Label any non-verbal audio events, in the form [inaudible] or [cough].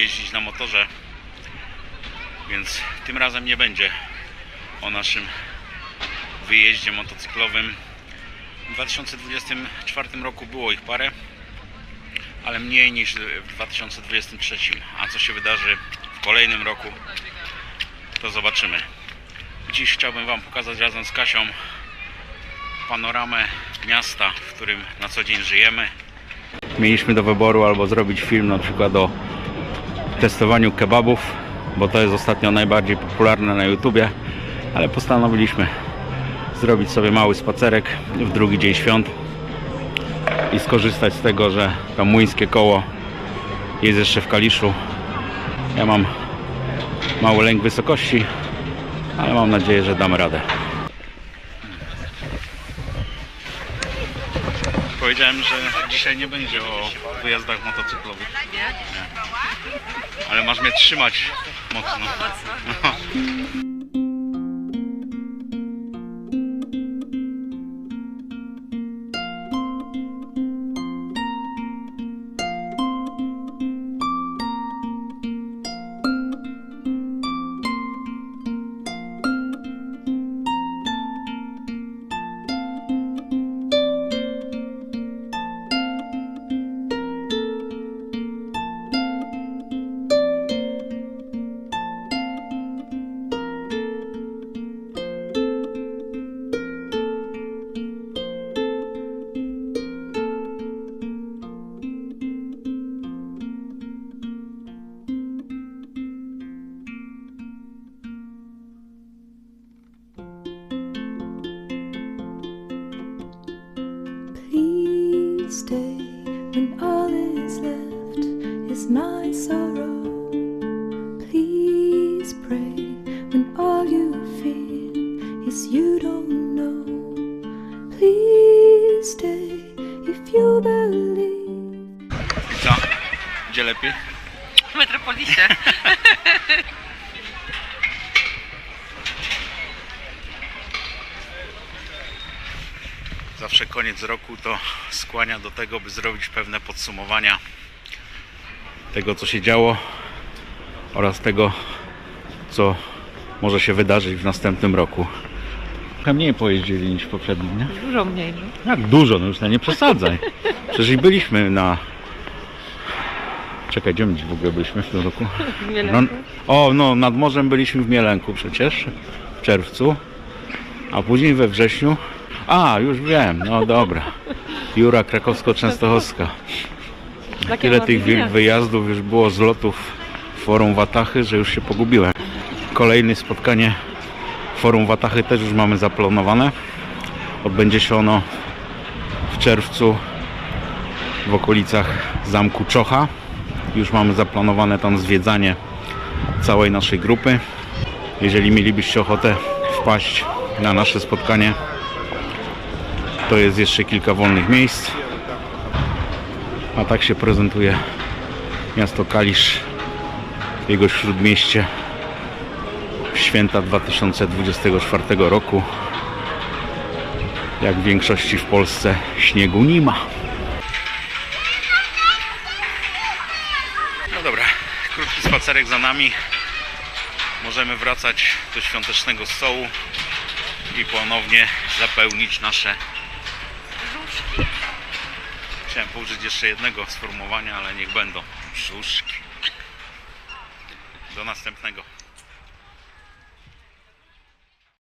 jeździć na motorze, więc tym razem nie będzie o naszym wyjeździe motocyklowym. W 2024 roku było ich parę, ale mniej niż w 2023. A co się wydarzy w kolejnym roku, to zobaczymy. Dziś chciałbym Wam pokazać razem z Kasią panoramę miasta, w którym na co dzień żyjemy. Mieliśmy do wyboru albo zrobić film na przykład o testowaniu kebabów, bo to jest ostatnio najbardziej popularne na YouTubie, ale postanowiliśmy zrobić sobie mały spacerek w drugi dzień świąt i skorzystać z tego, że to młyńskie koło jest jeszcze w Kaliszu. Ja mam mały lęk wysokości, ale mam nadzieję, że damy radę. Powiedziałem, że dzisiaj nie będzie o wyjazdach motocyklowych. Nie? Ale masz mnie trzymać mocno. Mocno. [laughs] Please stay when all is left is my sorrow. Please pray when all you feel is you don't know. Please stay if you believe. I co? Gdzie lepiej? W Metropolisie. [laughs] Zawsze koniec roku to skłania do tego, by zrobić pewne podsumowania tego, co się działo oraz tego, co może się wydarzyć w następnym roku. Trochę mniej pojeździli niż poprzednim, nie? Dużo mniej. No. Jak dużo, no już na nie przesadzaj. [laughs] Przecież i byliśmy na... Czekaj, gdzie my w ogóle byliśmy w tym roku? W No, o, no, nad morzem byliśmy w Mielenku przecież, w czerwcu, a później we wrześniu. A, już wiem, no dobra. Jura Krakowsko-Częstochowska. Tyle tych wyjazdów już było z lotów Forum Watachy, że już się pogubiłem. Kolejne spotkanie Forum Watachy też już mamy zaplanowane. Odbędzie się ono w czerwcu w okolicach Zamku Czocha. Już mamy zaplanowane tam zwiedzanie całej naszej grupy. Jeżeli mielibyście ochotę wpaść na nasze spotkanie, to jest jeszcze kilka wolnych miejsc. A tak się prezentuje miasto Kalisz, jego śródmieście święta 2024 roku. Jak w większości w Polsce śniegu nie ma. No dobra, krótki spacerek za nami. Możemy wracać do świątecznego stołu i ponownie zapełnić nasze Chciałem użyć jeszcze jednego sformułowania, ale niech będą brzuszki. Do następnego.